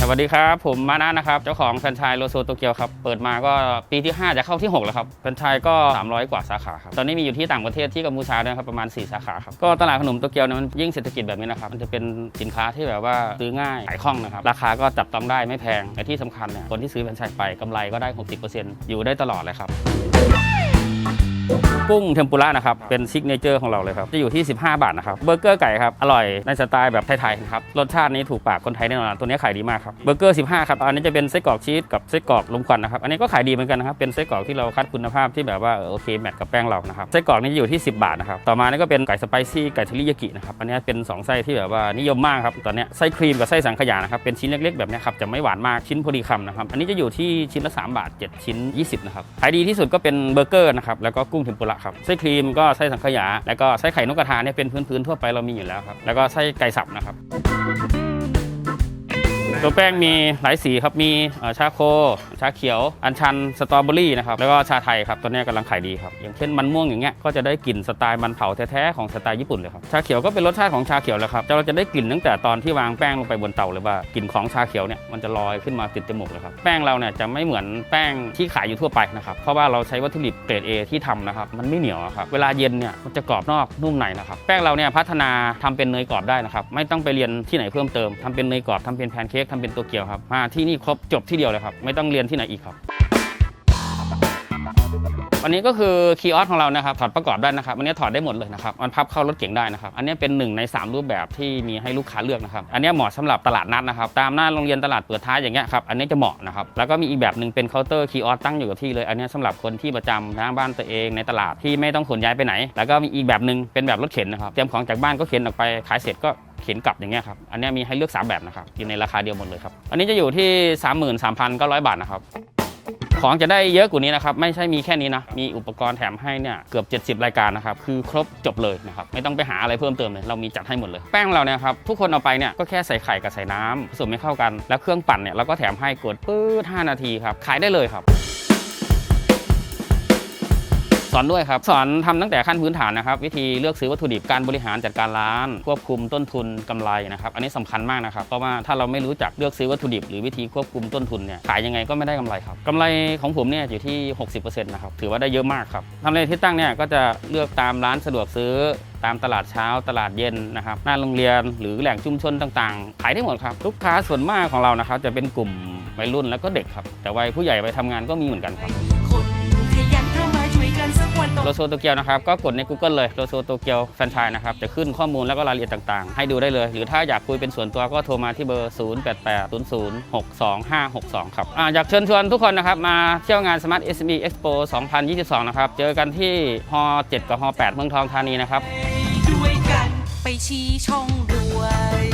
สวัสดีครับ ผมมานะนะครับ เจ้าของแฟรนไชส์โลโซโตเกียวครับ เปิดมาก็ปีที่ 5 จะเข้าที่ 6 แล้วครับแฟรนไชส์ก็ 300 กว่าสาขาครับ ตอนนี้มีอยู่ที่ต่างประเทศที่กัมพูชาด้วยครับ ประมาณ 4 สาขาครับ ก็ตลาดขนมโตเกียวเนี่ยมันยิ่งเศรษฐกิจแบบนี้นะครับ มันจะเป็นสินค้าที่แบบว่าซื้อง่ายขายคล่องนะครับ ราคาก็จับต้องได้ไม่แพงแต่ที่สำคัญเนี่ยคนที่ซื้อแฟรนไชส์ไปกำไรก็ได้ 60%อยู่ได้ตลอดเลยครับ กุ้งเทมปุระนะครับ เป็นซิกเนเจอร์ของเราเลยครับ จะอยู่ที่ 15 บาทนะครับ เบอร์เกอร์ไก่ครับ อร่อยในสไตล์แบบไทยๆนะครับ รสชาตินี้ถูกปากคนไทยแน่นอน ตัวนี้ขายดีมากครับ เบอร์เกอร์ 15 ครับ อันนี้จะเป็นไส้กรอกชีสกับไส้กรอกลมควันนะครับ อันนี้ก็ขายดีเหมือนกันนะครับ เป็นไส้กรอกที่เราคัดคุณภาพที่แบบว่าเออโอเคแมทกับแป้งเรานะครับ ไส้กรอกนี้จะอยู่ที่ 10 บาทนะครับ ต่อมานี่ก็เป็นไก่สไปซี่ไก่เทริยากินะครับ อันนี้เป็นสองไส้ที่แบบว่านิยมมากครับ ตอนเนี้ยไส้ครีมกับไส้สังขยานะครับ เป็นชิ้นเล็กๆแบบเนี้ยครับ จะไม่หวานมากชิ้นพอดีคำนะครับ อันนี้จะอยู่ที่ชิ้นละ 3 บาท 7 ชิ้น 20 นะครับ ขายดีที่สุดก็เป็นเบอร์เกอร์นะครับ แล้วก็กุ้งเทมปุระครับไส้ครีมก็ไส้สังขยา แล้วก็ไส้ไข่นกกระทาเนี่ยเป็นพื้นๆทั่วไปเรามีอยู่แล้วครับแล้วก็ไส้ไก่สับนะครับ ตัวแป้งมีหลายสีครับ มีชาโค ชาเขียว อัญชัน สตรอเบอรี่นะครับ แล้วก็ชาไทยครับ ตัวนี้กำลังขายดีครับ อย่างเช่นมันม่วงอย่างเงี้ย ก็จะได้กลิ่นสไตล์มันเผาแท้ๆของสไตล์ญี่ปุ่นเลยครับ ชาเขียวก็เป็นรสชาติของชาเขียวแหล้วครับ เราจะได้กลิ่นตั้งแต่ตอนที่วางแป้งลงไปบนเตาเลยว่ากลิ่นของชาเขียวเนี่ยมันจะลอยขึ้นมาติดจมูกเลยครับ แป้งเราเนี่ยจะไม่เหมือนแป้งที่ขายอยู่ทั่วไปนะครับ เพราะว่าเราใช้วัตถุดิบเกรด A ที่ทำนะครับ มันไม่เหนียวครับ เวลาเย็นเนี่ยมันจะกรอบนอกนุ่มในนะครับ แป้งเราเนี่ยพัฒนาทำเป็นเนยกรอบได้นะครับ ไม่ต้องไปเรียนที่ไหนเพิ่มเติมทำเป็นเนยกรอบทำเป็นแพนเค้กทำเป็นตัวเกียวครับ มาที่นี่ครบจบที่เดียวเลยครับ ไม่ต้องเรียนที่ไหนอีกครับอันนี้ก็คือคีย์ออสของเรานะครับถอดประกอบได้นะครับอันนี้ถอดได้หมดเลยนะครับมันพับเข้ารถเก๋งได้นะครับอันนี้เป็นหนึ่งใน 3 รูปแบบที่มีให้ลูกค้าเลือกนะครับอันนี้เหมาะสำหรับตลาดนัดนะครับตามหน้าโรงเรียนตลาดเปิดท้ายอย่างเงี้ยครับอันนี้จะเหมาะนะครับแล้วก็มีอีกแบบหนึ่งเป็นเคาน์เตอร์คีย์ออสตั้งอยู่กับที่เลย อันนี้สำหรับคนที่ประจำหน้าบ้านตัวเองในตลาดที่ไม่ต้องขนย้ายไปไหน แล้วก็มีอีกแบบหนึ่งเป็นแบบรถเข็นนะครับเตรียมของจากบ้านก็เข็นออกไปขายเสร็จก็ เข็นกลับอย่างเงี้ยครับอันเนี้ยมีให้เลือก 3 แบบนะครับอยู่ในราคาเดียวหมดเลยครับอันนี้จะอยู่ที่ 33,900 บาทนะครับของจะได้เยอะกว่านี้นะครับ ไม่ใช่มีแค่นี้นะ มีอุปกรณ์แถมให้เนี่ยเกือบ 70 รายการนะครับ คือครบจบเลยนะครับ ไม่ต้องไปหาอะไรเพิ่มเติมเลย เรามีจัดให้หมดเลย แป้งเราเนี่ยครับ ทุกคนเอาไปเนี่ยก็แค่ใส่ไข่กับใส่น้ำผสมให้เข้ากัน แล้วเครื่องปั่นเนี่ยเราก็แถมให้กดปื๊ด5นาทีครับ ขายได้เลยครับ อนด้วยครับ สอนทำตั้งแต่ขั้นพื้นฐานนะครับ วิธีเลือกซื้อวัตถุดิบการบริหารจัดการร้าน ควบคุมต้นทุนกำไรนะครับ อันนี้สำคัญมากนะครับเพราะว่าถ้าเราไม่รู้จักเลือกซื้อวัตถุดิบหรือวิธีควบคุมต้นทุนเนี่ยขายยังไงก็ไม่ได้กำไรครับกำไรของผมเนี่ยอยู่ที่ 60%นะครับถือว่าได้เยอะมากครับทำเลที่ตั้งเนี่ยก็จะเลือกตามร้านสะดวกซื้อตามตลาดเช้าตลาดเย็นนะครับหน้าโรงเรียนหรือแหล่งชุมชนต่างๆ ขายได้หมดครับลูกค้าส่วนมากของเรานะครับจะเป็นกลุ่มวัยรุ่นแล้วก็เด็กครับ แต่วัยผู้ใหญ่ไปทำงานก็มีเหมือนกันครับ โลโซโตเกียวนะครับก็กดใน Google เลยโลโซโตเกียวแฟรนไชส์นะครับจะขึ้นข้อมูลแล้วก็รายละเอียดต่างๆ ให้ดูได้เลย หรือถ้าอยากคุยเป็นส่วนตัวก็โทรมาที่เบอร์ 0880062562 ครับออยากเชิญชวนทุกคนนะครับมาเที่ยวงาน Smart SME Expo 2022 นะครับ เจอกันที่ฮ7กับฮ8เมืองทองธานีนะครับ ด้วยกันไปชี้ช่องรวย